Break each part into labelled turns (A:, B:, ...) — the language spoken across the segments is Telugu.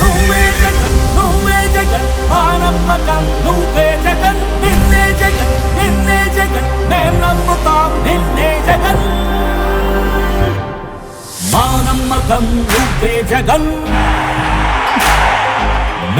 A: నువ్వే జగన్ నువ్వే జగన్ మా నమ్మకం నువ్వే జగన్ నిన్నే జగన్ నిన్నే జగన్ మేం నమ్ముతాం నిన్నే జగన్.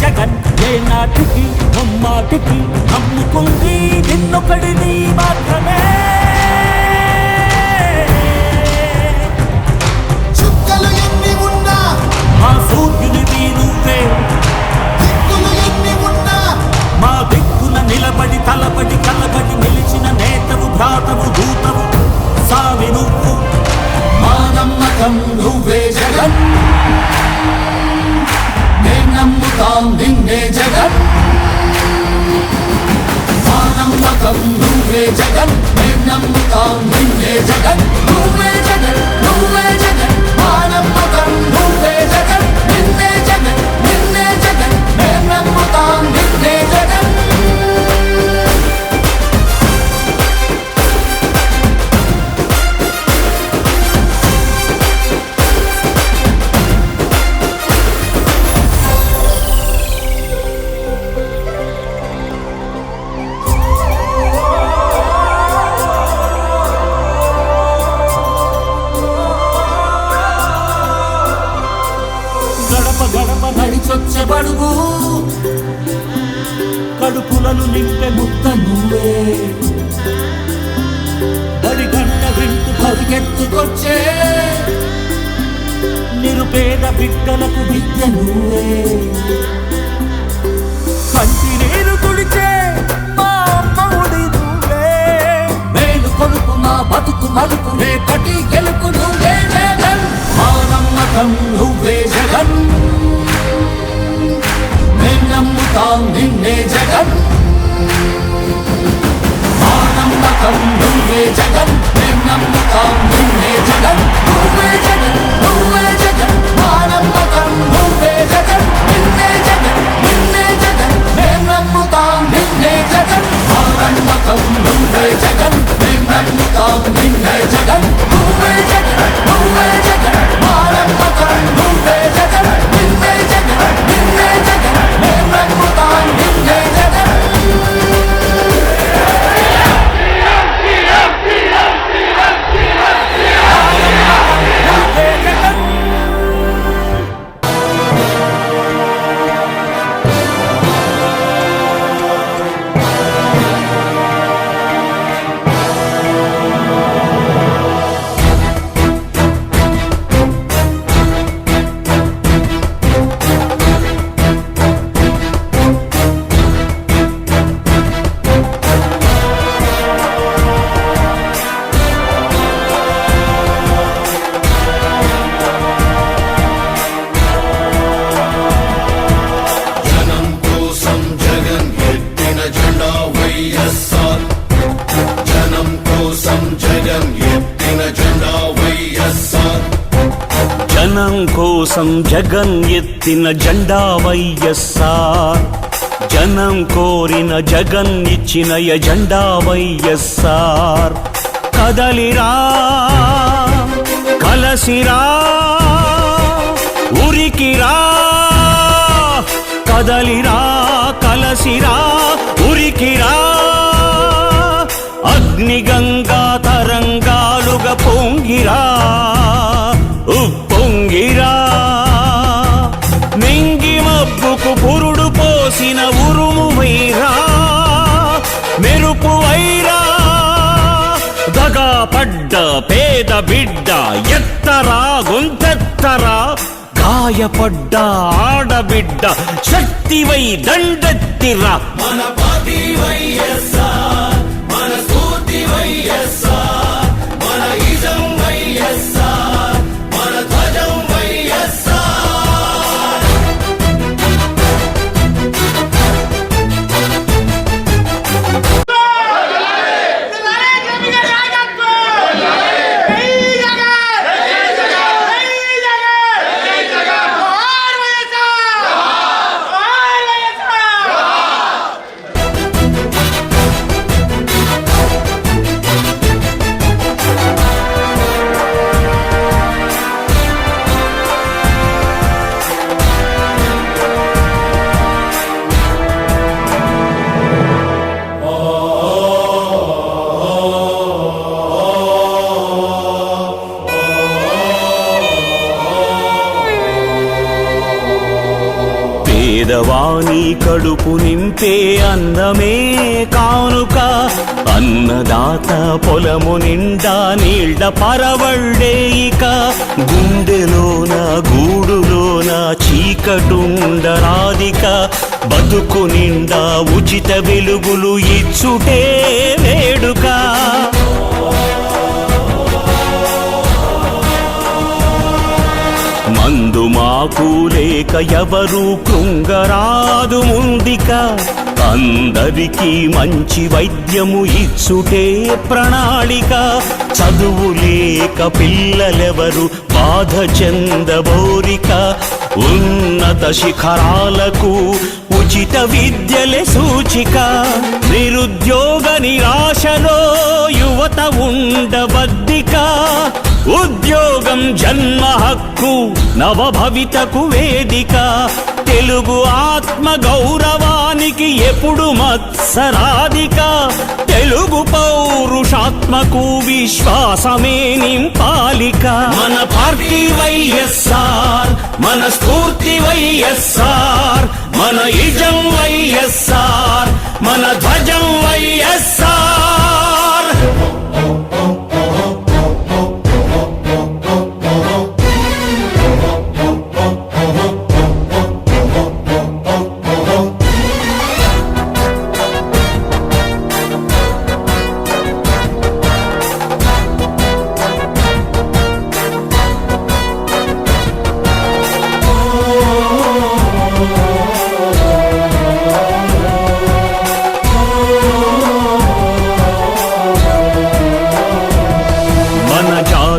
A: జగన్ ఏ నాటికి నమ్మాటికి నమ్ముకుంది నిన్నొకడిని మాత్రమే.
B: చుక్కలు ఎన్ని ఉన్నా
A: మా సూర్యునివి నువ్వే
B: దిక్కులు ఎన్ని ఉన్నా
A: మా దిక్కున నిలబడి తలబడి కలబడి నిలిచిన నేతవు భ్రాతవు దూతవు సావి నువ్వు. మా నమ్మకం నువ్వే జగన్. మేం నమ్ముతాం నిన్నే కడుపులను నింపే ముద్ద నువ్వే. బడి గంట వింటూ పరిగెత్తుకొచ్చే నిరుపేద బిడ్డలకు విద్య నువ్వే. కంటి నీరు కుడిచే మా అమ్మఒడి నువ్వే. మేలు కొడుకు మా బతుకు మలుపు రేపటి
C: జనం కోసం జగన్ ఎత్తిన జెండా వైఎస్ఆర్. జనం
D: కోరిన జగన్ ఇచ్చిన ఎజెండా వైఎస్ఆర్. కదలిరా కలసిరా ఉరికిరా. కదలిరా కలసిరా ఉరికిరా. అగ్నిగంగా తరంగాలుగా పొంగిరా. పేద బిడ్డ ఎత్తరా గొంతెత్తరా? గాయపడ్డ ఆడబిడ్డ శక్తివై దండెత్తిరా.
C: మన పార్టీ వైఎస్ఆర్ మన
D: నీ కడుపు నింపే అన్నమే కానుక. అన్నదాత పొలము నిండా నీళ్ళ పరవళ్ళే ఇక. గుండెలోన గూడులోన చీకటుండరాదిక. బతుకు నిండా ఉచిత వెలుగులు ఇచ్చుటే వేడుక. అందు మాకు లేక ఎవరు కృంగరాదు ముందిక. అందరికీ మంచి వైద్యము ఇచ్చుటే ప్రణాళిక. చదువు లేక పిల్లలెవరు బాధ చెందబోరిక. ఉన్నత శిఖరాలకు ఉచిత విద్యలే సూచిక. నిరుద్యోగ నిరాశలో యువత ఉండబద్దిక. ఉద్యోగం జన్మ హక్కు నవభవితకు వేదిక. తెలుగు ఆత్మ గౌరవానికి ఎప్పుడు మత్సరాధిక. తెలుగు పౌరుషాత్మకు విశ్వాసమే నింపాలిక. మన పార్టీ వైఎస్ఆర్ మన స్ఫూర్తి వైఎస్ఆర్ మన ఇజం వైఎస్ఆర్ మన ధ్వజం వైఎస్ఆర్.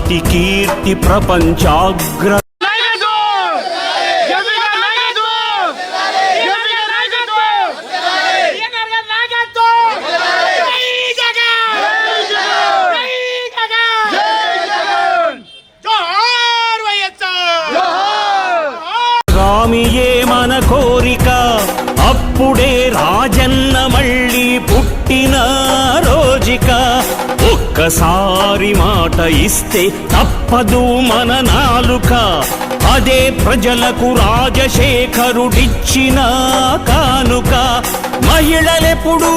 D: జగన్ కీర్తి ప్రపంచాగ్ర రామియే మన కోరిక? అప్పుడే రాజన్న మళ్ళీ పుట్టిన రోజిక. ఒక్కసారి మాట ఇస్తే తప్పదు మన నాలుక. అదే ప్రజలకు రాజశేఖరుడిచ్చిన కానుక. మహిళలెప్పుడు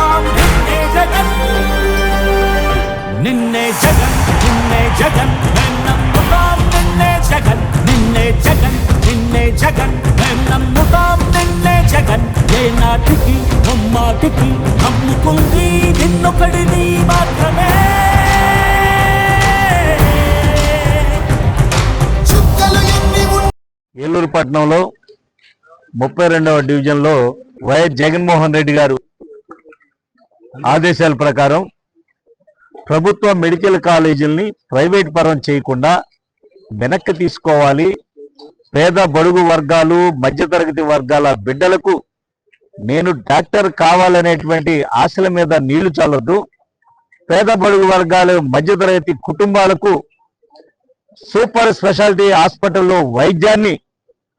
A: జగన్. నిన్నే జగన్ నిన్నే జగన్. నమ్ముతాం నిన్నే జగన్. నిన్నే జగన్ నిన్నే జగన్. నమ్ముతాం నిన్నే జగన్. ఏ నాటికి నమ్మాటికి నమ్ముకుంది నిన్నొకడిని మాత్రమే.
E: ఏలూరు పట్టణంలో ముప్పై రెండవ డివిజన్లో వైఎస్ జగన్మోహన్ రెడ్డి గారు ఆదేశాల ప్రకారం ప్రభుత్వ మెడికల్ కాలేజీల్ని ప్రైవేట్ పరం చేయకుండా వెనక్కి తీసుకోవాలి. పేద బడుగు వర్గాలు మధ్యతరగతి వర్గాల బిడ్డలకు నేను డాక్టర్ కావాలనేటువంటి ఆశల మీద నీళ్ళు చల్లొద్దు. పేద బడుగు వర్గాలు మధ్యతరగతి కుటుంబాలకు సూపర్ స్పెషాలిటీ హాస్పిటల్లో వైద్యాన్ని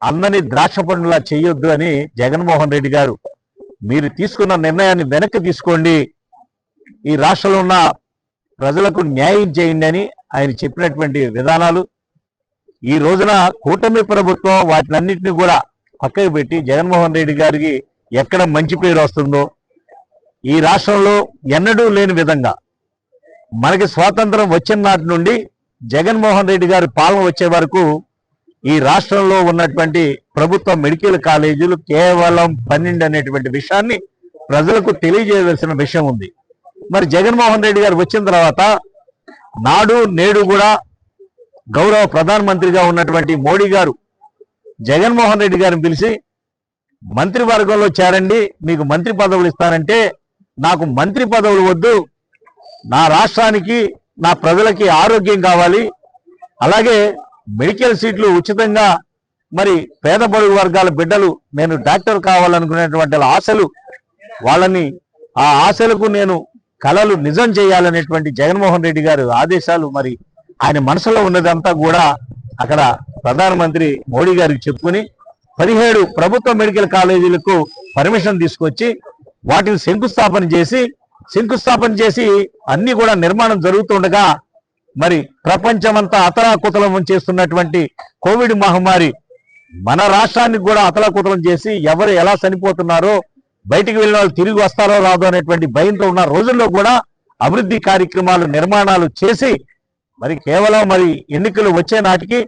E: అందని ద్రాక్ష పండులా చేయొద్దు అని జగన్మోహన్ రెడ్డి గారు మీరు తీసుకున్న నిర్ణయాన్ని వెనక్కి తీసుకోండి. ఈ రాష్ట్రంలో ఉన్న ప్రజలకు న్యాయం చేయండి అని ఆయన చెప్పినటువంటి విధానాలు. ఈ రోజున కూటమి ప్రభుత్వం వాటినన్నింటినీ కూడా పక్కకు పెట్టి జగన్మోహన్ రెడ్డి గారికి ఎక్కడ మంచి పేరు వస్తుందో ఈ రాష్ట్రంలో ఎన్నడూ లేని విధంగా మనకి స్వాతంత్రం వచ్చిన నాటి నుండి జగన్మోహన్ రెడ్డి గారి పాలన వచ్చే వరకు ఈ రాష్ట్రంలో ఉన్నటువంటి ప్రభుత్వ మెడికల్ కాలేజీలు కేవలం పన్నెండు అనేటువంటి విషయాన్ని ప్రజలకు తెలియజేయవలసిన విషయం ఉంది. మరి జగన్మోహన్ రెడ్డి గారు వచ్చిన తర్వాత నాడు నేడు కూడా గౌరవ ప్రధానమంత్రిగా ఉన్నటువంటి మోడీ గారు జగన్మోహన్ రెడ్డి గారిని పిలిచి మంత్రివర్గంలో చేరండి మీకు మంత్రి పదవులు ఇస్తానంటే నాకు మంత్రి పదవులు వద్దు. నా రాష్ట్రానికి నా ప్రజలకి ఆరోగ్యం కావాలి. అలాగే మెడికల్ సీట్లు ఉచితంగా మరి పేద బడుగు వర్గాల బిడ్డలు నేను డాక్టర్ కావాలనుకునేటువంటి ఆశలు వాళ్ళని ఆ ఆశలకు నేను కళలు నిజం చేయాలనేటువంటి జగన్మోహన్ రెడ్డి గారు ఆదేశాలు మరి ఆయన మనసులో ఉన్నదంతా కూడా అక్కడ ప్రధానమంత్రి మోడీ గారికి చెప్పుకుని పదిహేడు ప్రభుత్వ మెడికల్ కాలేజీలకు పర్మిషన్ తీసుకొచ్చి వాటిని శంకుస్థాపన చేసి శంకుస్థాపన చేసి అన్ని కూడా నిర్మాణం జరుగుతుండగా మరి ప్రపంచమంతా అతలాకుతలం చేస్తున్నటువంటి కోవిడ్ మహమ్మారి మన రాష్ట్రానికి కూడా అతలాకుతలం చేసి ఎవరు ఎలా చనిపోతున్నారో బయటికి వెళ్ళిన వాళ్ళు తిరిగి వస్తారో రాదో అనేటువంటి భయంతో ఉన్న రోజుల్లో కూడా అభివృద్ధి కార్యక్రమాలు నిర్మాణాలు చేసి మరి కేవలం మరి ఎన్నికలు వచ్చే నాటికి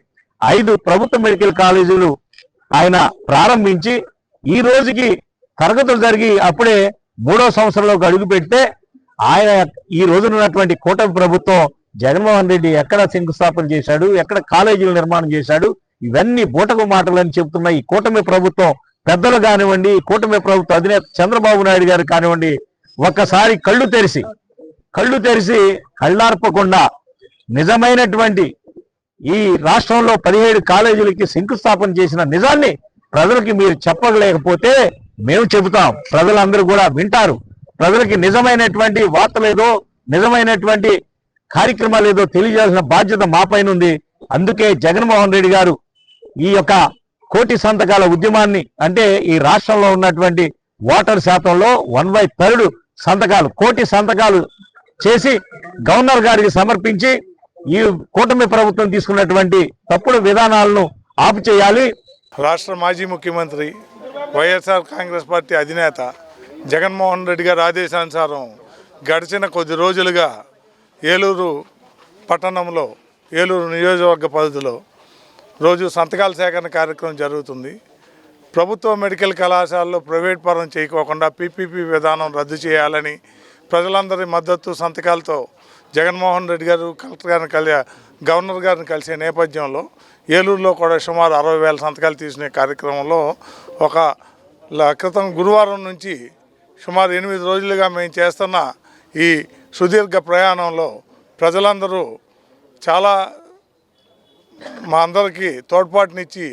E: ఐదు ప్రభుత్వ మెడికల్ కాలేజీలు ఆయన ప్రారంభించి ఈ రోజుకి తరగతులు జరిగి అప్పుడే మూడో సంవత్సరంలోకి అడుగు పెడితే ఆయన ఈ రోజున ఉన్నటువంటి కూటమి ప్రభుత్వం జగన్మోహన్ రెడ్డి ఎక్కడ శంకుస్థాపన చేశాడు? ఎక్కడ కాలేజీలు నిర్మాణం చేశాడు? ఇవన్నీ బూటకు మాటలు అని ఈ కూటమి ప్రభుత్వం పెద్దలు కానివ్వండి కూటమి ప్రభుత్వ అధినేత చంద్రబాబు నాయుడు గారు కానివ్వండి ఒక్కసారి కళ్ళు తెరిచి కళ్ళు తెరిచి కళ్ళార్పకుండా నిజమైనటువంటి ఈ రాష్ట్రంలో పదిహేడు కాలేజీలకి శంకుస్థాపన చేసిన నిజాన్ని ప్రజలకి మీరు చెప్పలేకపోతే మేము చెబుతాం. ప్రజలందరూ కూడా వింటారు. ప్రజలకి నిజమైనటువంటి వార్తలేదో నిజమైనటువంటి కార్యక్రమాలు ఏదో తెలియజేయాల్సిన బాధ్యత మాపైన ఉంది. అందుకే జగన్మోహన్ రెడ్డి గారు ఈ యొక్క కోటి సంతకాల ఉద్యమాన్ని అంటే ఈ రాష్ట్రంలో ఉన్నటువంటి ఓటర్ శాతంలో వన్ బై థర్డ్ సంతకాలు కోటి సంతకాలు చేసి గవర్నర్ గారికి సమర్పించి ఈ కూటమి ప్రభుత్వం తీసుకున్నటువంటి తప్పుడు విధానాలను ఆపు చేయాలి.
F: రాష్ట్ర మాజీ ముఖ్యమంత్రి వైఎస్ఆర్ కాంగ్రెస్ పార్టీ అధినేత జగన్మోహన్ రెడ్డి గారి ఆదేశానుసారం గడిచిన కొద్ది రోజులుగా ఏలూరు పట్టణంలో ఏలూరు నియోజకవర్గ పరిధిలో రోజు సంతకాల సేకరణ కార్యక్రమం జరుగుతుంది. ప్రభుత్వ మెడికల్ కళాశాలలో ప్రైవేట్ పరం చేయకోకుండా పీపీపీ విధానం రద్దు చేయాలని ప్రజలందరి మద్దతు సంతకాలతో జగన్మోహన్ రెడ్డి గారు కలెక్టర్ గారిని కలి గవర్నర్ గారిని కలిసే నేపథ్యంలో ఏలూరులో కూడా సుమారు అరవై వేల సంతకాలు తీసుకునే కార్యక్రమంలో ఒక క్రితం గురువారం నుంచి సుమారు ఎనిమిది రోజులుగా మేము చేస్తున్న ఈ సుదీర్ఘ ప్రయాణంలో ప్రజలందరూ చాలా మా అందరికీ తోడ్పాటునిచ్చి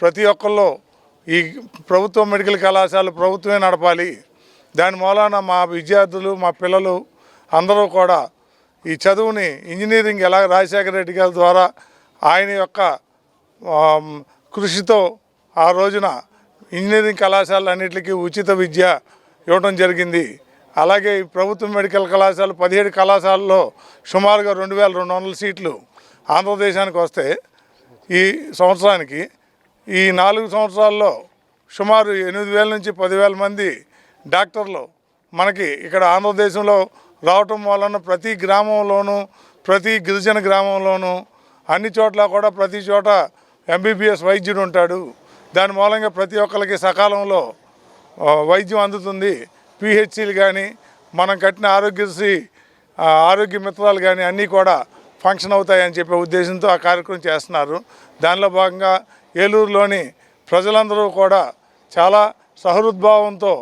F: ప్రతి ఒక్కళ్ళు ఈ ప్రభుత్వ మెడికల్ కళాశాల ప్రభుత్వమే నడపాలి. దాని మూలాన మా విద్యార్థులు మా పిల్లలు అందరూ కూడా ఈ చదువుని ఇంజనీరింగ్ ఎలా రాజశేఖర రెడ్డి గారి ద్వారా ఆయన యొక్క కృషితో ఆ రోజున ఇంజనీరింగ్ కళాశాలన్నింటికి ఉచిత విద్య ఇవ్వడం జరిగింది. అలాగే ఈ ప్రభుత్వ మెడికల్ కళాశాల పదిహేడు కళాశాలలో సుమారుగా రెండు వేల రెండు వందల సీట్లు ఆంధ్రదేశానికి వస్తే ఈ సంవత్సరానికి ఈ నాలుగు సంవత్సరాల్లో సుమారు ఎనిమిది వేల నుంచి పదివేల మంది డాక్టర్లు మనకి ఇక్కడ ఆంధ్రదేశంలో రావటం వలన ప్రతి గ్రామంలోనూ ప్రతి గిరిజన గ్రామంలోనూ అన్ని చోట్ల కూడా ప్రతి చోట ఎంబీబీఎస్ వైద్యుడు ఉంటాడు. దాని మూలంగా ప్రతి ఒక్కరికి సకాలంలో వైద్యం అందుతుంది. పిహెచ్సిలు కానీ మనం కట్టిన ఆరోగ్యశ్రీ ఆరోగ్య మిత్రాలు కానీ అన్నీ కూడా ఫంక్షన్ అవుతాయని చెప్పే ఉద్దేశంతో ఆ కార్యక్రమం చేస్తున్నారు. దానిలో భాగంగా ఏలూరులోని ప్రజలందరూ కూడా చాలా సహృద్భావంతో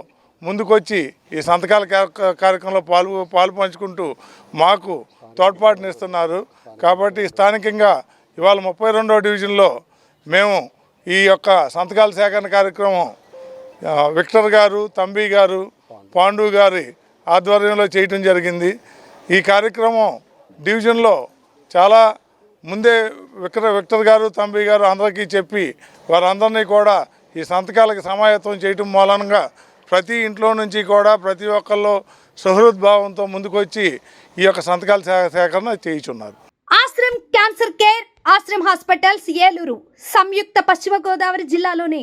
F: ముందుకొచ్చి ఈ సంతకాల కార్య- కార్యక్రమంలో పాలు పాలు పంచుకుంటూ మాకు తోడ్పాటునిస్తున్నారు కాబట్టి స్థానికంగా ఇవాళ ముప్పై రెండవ డివిజన్లో మేము ఈ యొక్క సంతకాల సేకరణ కార్యక్రమం విక్టర్ గారు తంబి గారు పాండు గారి ఆధ్వర్యంలో చేయటం జరిగింది. ఈ కార్యక్రమం డివిజన్లో చాలా ముందే విక్ర విక్టర్ గారు తంబి గారు అందరికీ చెప్పి వారందరినీ కూడా ఈ సంతకాలకు సమాయత్తం చేయటం మూలంగా ప్రతి ఇంట్లో నుంచి కూడా ప్రతి ఒక్కళ్ళు సహృద్భావంతో ముందుకొచ్చి ఈ యొక్క సంతకాల సేకరణ చేయుచున్నారు.
G: Ashram cancer care Ashram hospitals Eluru సంయుక్త పశ్చిమ గోదావరి జిల్లాలోని